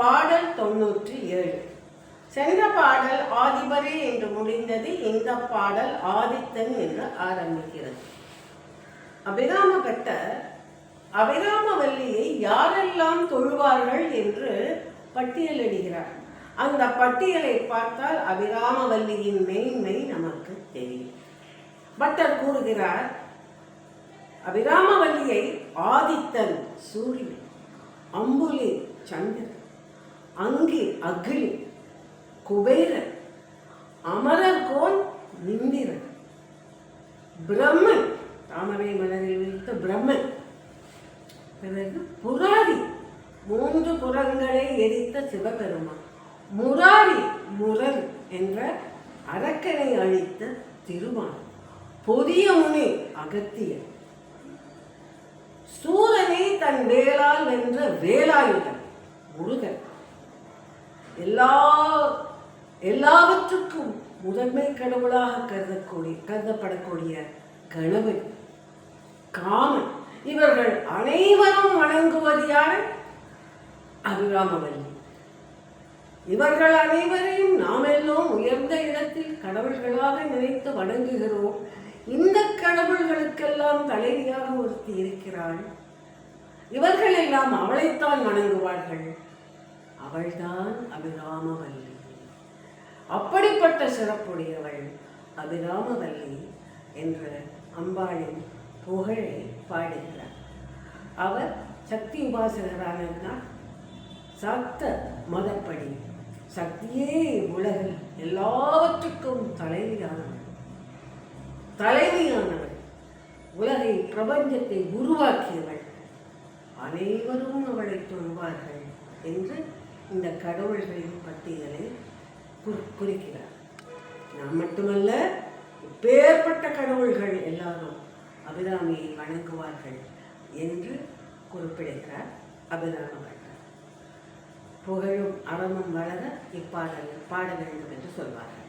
பாடல் தொண்ணூற்றி ஏழு. சென்ற பாடல் ஆதிபரே என்று முடிந்தது இந்த பாடல் ஆதித்தன் என்று ஆரம்பிக்கிறது. அபிராம பட்டர் அபிராமவல்லியை யாரெல்லாம் தொழுவார்கள் என்று பட்டியலிடுகிறார். அந்த பட்டியலை பார்த்தால் அபிராமவல்லியின் மேன்மை நமக்கு தெரியும். பட்டர் கூறுகிறார் அபிராமவல்லியை ஆதித்தன் சூரியன் அம்புலி சந்திரன் அங்கி அக்னி குபேரன் அமரகோன் இந்திரன் பிரம்மன் தாமரை மலரில் வைத்த பிரம்மன். பிறகு புராரி மூன்று புறங்களை எரித்த சிவபெருமான். முராரி முரன் என்ற அரக்கனை அழித்த திருமான் பொதிய முனி அகத்தியன் சூரனை தன் வேளால் வென்ற வேலாயுதன் முருகன். எல்லா எல்லாவற்றுக்கும் முதன்மை கடவுளாக கருதக்கூடிய கருதப்படக்கூடிய கணவன் காமன். இவர்கள் அனைவரும் வணங்குவது யார்? அபிராமவல்லி. இவர்கள் அனைவரையும் நாம் எல்லாம் உயர்ந்த இடத்தில் கடவுள்களாக நினைத்து வணங்குகிறோம். இந்த கடவுள்களுக்கெல்லாம் தலைவியாக ஒருத்தி இருக்கிறாள். இவர்கள் எல்லாம் அவளைத்தான் வணங்குவார்கள். அவள்தான் அபிராமவல்லி. அப்படிப்பட்ட சிறப்புடையவள் அபிராமவல்லி என்ற அம்பாளின் புகழை பாடுகிறார் அவர் சக்தி உபாசகரானதுனால் சத்த மதப்படி சக்தியே உலகில் எல்லாவற்றுக்கும் தலைவியானவள் தலைவியானவள் உலகை பிரபஞ்சத்தை உருவாக்கியவள் அனைவரும் அவளை தொழுவார்கள் என்று இந்த கடவுள்களின் பட்டியலை குறி- குறிக்கிறார். நான் மட்டுமல்ல பேர்பட்ட கடவுள்கள் எல்லாரும் அபிராமியை வணங்குவார்கள் என்று குறிப்பிடுகிறார் அபிராம புகழும் அறமும் வளர இப்பாடல் பாட வேண்டும் என்று சொல்வார்கள்.